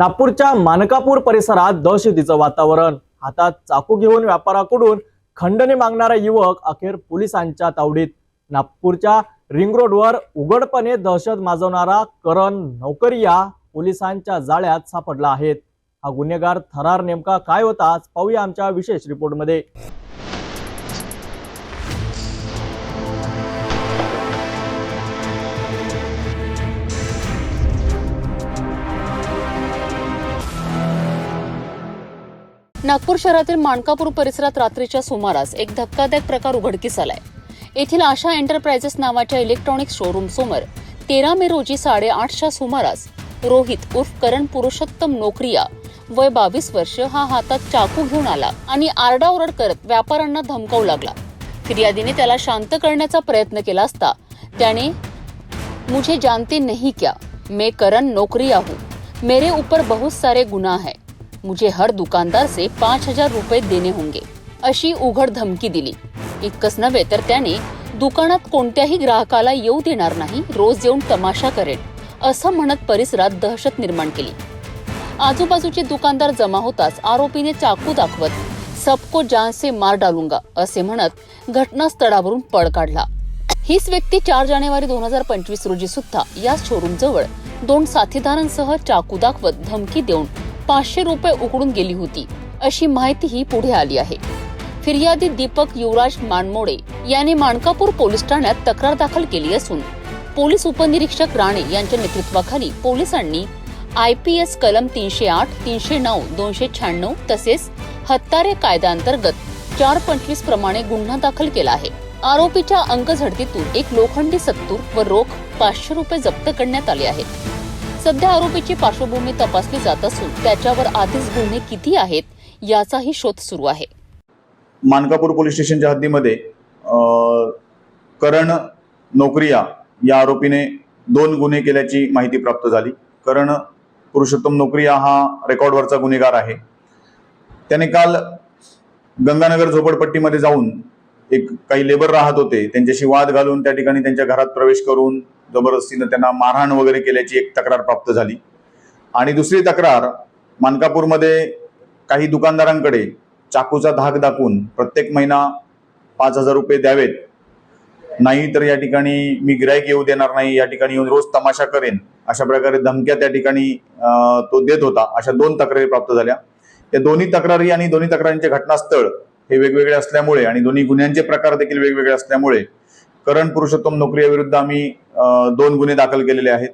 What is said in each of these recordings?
नागपूरच्या मानकापूर परिसरात दहशतीचं वातावरण. हातात चाकू घेऊन व्यापाराकडून खंडणी मागणारा युवक अखेर पोलिसांच्या तावडीत. नागपूरच्या रिंग रोडवर उघडपणे दहशत माजवणारा करण नौकरिया पोलिसांच्या जाळ्यात सापडला आहे. हा गुन्हेगार थरार नेमका काय होता पाहूया आमच्या विशेष रिपोर्टमध्ये. नागपूर शहरातील माणकापूर परिसरात रात्रीच्या सुमारास एक धक्कादायक प्रकार उघडकीस आलाय. येथील आशा एंटरप्राइजेस नावाच्या इलेक्ट्रॉनिक शोरूम समोर तेरा मे रोजी साडेआठच्या सुमारास रोहित उर्फ करण पुरुषोत्तम नोकरिया वय बावीस वर्ष हा हातात चाकू घेऊन आला आणि आरडाओरड करत व्यापाऱ्यांना धमकावू लागला. फिर्यादीने त्याला शांत करण्याचा प्रयत्न केला असता त्याने मुझे जानते नहीं क्या मैं करण नौकरिया हूँ. मेरे ऊपर बहुत सारे गुन्हा है. मुझे हर दुकानदार से पाच हजार रुपये देणे होंगे अशी उघड धमकी दिली. इतकंच नव्हे तर त्याने दुकानात कोणत्याही ग्राहकाला येऊ देणार नाही रोज येऊन तमाशा करेल असं म्हणत परिसरात दहशत निर्माण केली. आजूबाजूचे दुकानदार जमा होताच आरोपीने चाकू दाखवत सबको जान से मार डालूंगा असे म्हणत घटनास्थळावरून पळ काढला. हीच व्यक्ती चार जानेवारी दोन हजार पंचवीस रोजी सुद्धा या शोरूम जवळ दोन साथीदारांसह चाकू दाखवत धमकी देऊन पाचशे रुपये उकडून गेली होती अशी माहितीही पुढे आली आहे. फिर्यादी दीपक युवराज मानमोडे यांनी माणकापूर पोलीस ठाण्यात तक्रार दाखल केली असून पोलीस उपनिरीक्षक राणे यांच्या नेतृत्वाखाली पोलिसांनी आय पी एस कलम तीनशे आठ तीनशे नऊ दोनशे शहाण्णव तसेच हत्यारे कायद्याअंतर्गत चार पंचवीस प्रमाणे गुन्हा दाखल केला आहे. आरोपीच्या अंकझडतीतून एक लोखंडी सत्तूर व रोख पाचशे रुपये जप्त करण्यात आले आहेत. सध्या आरोपीची पार्श्वभूमी तपासली जात असून त्याच्यावर आधीच गुन्हे किती आहेत याचाही शोध सुरू आहे. मानकापूर पोलीस स्टेशनच्या हद्दीमध्ये करण नोकरिया या आरोपीने दोन गुन्हे केल्याची माहिती प्राप्त झाली. करण पुरुषोत्तम नोकरिया हा रेकॉर्डवरचा गुन्हेगार आहे. त्याने काल गंगानगर झोपडपट्टीमध्ये जाऊन एक काही लेबर राहत होते. त्यांच्याशी वाद घालून त्या ठिकाणी त्यांच्या घरात प्रवेश करून जबरदस्तीनं त्यांना मारहाण वगैरे केल्याची एक तक्रार प्राप्त झाली. आणि दुसरी तक्रार मानकापूरमध्ये काही दुकानदारांकडे चाकूचा धाक दाखवून प्रत्येक महिना पाच हजार रुपये द्यावेत. नाही तर या ठिकाणी मी गिरायक येऊ देणार नाही या ठिकाणी येऊन रोज तमाशा करेन अशा प्रकारे धमक्या त्या ठिकाणी तो देत होता. अशा दोन तक्रारी प्राप्त झाल्या. या दोन्ही तक्रारी आणि दोन्ही तक्रारींचे घटनास्थळ हे वेगवेगळे असल्यामुळे आणि दोन्ही गुन्ह्यांचे प्रकार देखील वेगवेगळे असल्यामुळे करण पुरुषोत्तम नोकरी विरुद्ध आम्ही दोन गुन्हे दाखल केलेले आहेत.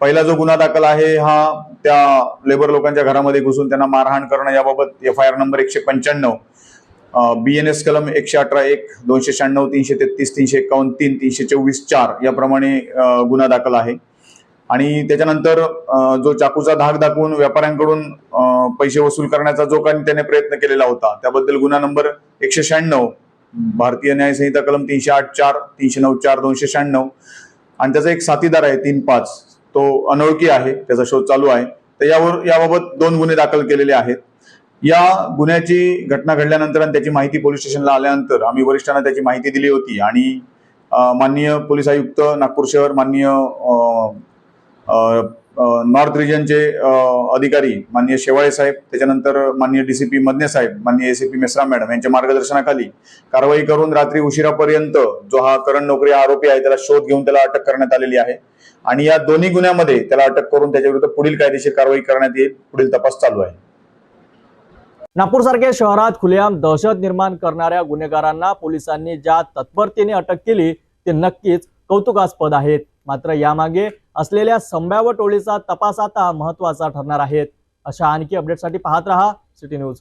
पहिला जो गुन्हा दाखल आहे हा त्या लेबर लोकांच्या घरामध्ये घुसून त्यांना मारहाण करणं याबाबत एफ आय आर नंबर एकशे पंच्याण्णव बी एन एस कलम एकशे अठरा एक दोनशे शहाण्णव तीनशे तेहतीस तीनशे एकावन्न तीन तीनशे चोवीस चार याप्रमाणे गुन्हा दाखल आहे. आणि त्याच्यानंतर जो चाकूचा धाक दाखवून व्यापाऱ्यांकडून पैसे वसूल करण्याचा जो काही त्याने प्रयत्न केलेला होता त्याबद्दल गुन्हा नंबर एकशे शहाण्णव भारतीय न्यायसंहिता कलम तीनशे आठ चार तीनशे नऊ चार दोनशे शहाण्णव. आणि त्याचा एक साथीदार आहे तीन पाच. तो अनोळखी आहे त्याचा शोध चालू आहे. तर यावर याबाबत दोन गुन्हे दाखल केलेले आहेत. या गुन्ह्याची घटना घडल्यानंतर आणि त्याची माहिती पोलीस स्टेशनला आल्यानंतर आम्ही वरिष्ठांना त्याची माहिती दिली होती. आणि माननीय पोलीस आयुक्त नागपूर शहर माननीय नॉर्थ रिजनचे अधिकारी माननीय शेवाळे साहेब त्याच्यानंतर माननीय डी सी पी मदने साहेब माननीय एसीपी मेश्राम मॅडम यांच्या मार्गदर्शनाखाली कारवाई करून रात्री उशिरापर्यंत जो हा करण नोकरी आरोपी आहे त्याला शोध घेऊन त्याला अटक करण्यात आलेली आहे. आणि या दोन्ही गुन्ह्यामध्ये त्याला अटक करून त्याच्याविरुद्ध पुढील कायदेशीर कारवाई करण्यात येईल पुढील तपास चालू आहे. नागपूरसारख्या शहरात खुलेआम दहशत निर्माण करणाऱ्या गुन्हेगारांना पोलिसांनी ज्या तत्परतेने अटक केली ते नक्कीच कौतुकास्पद आहेत. मात्र यामागे असलेल्या संभाव्य टोळीचा तपास आता महत्त्वाचा ठरणार आहे. अशा आणखी अपडेटसाठी पाहत रहा. City news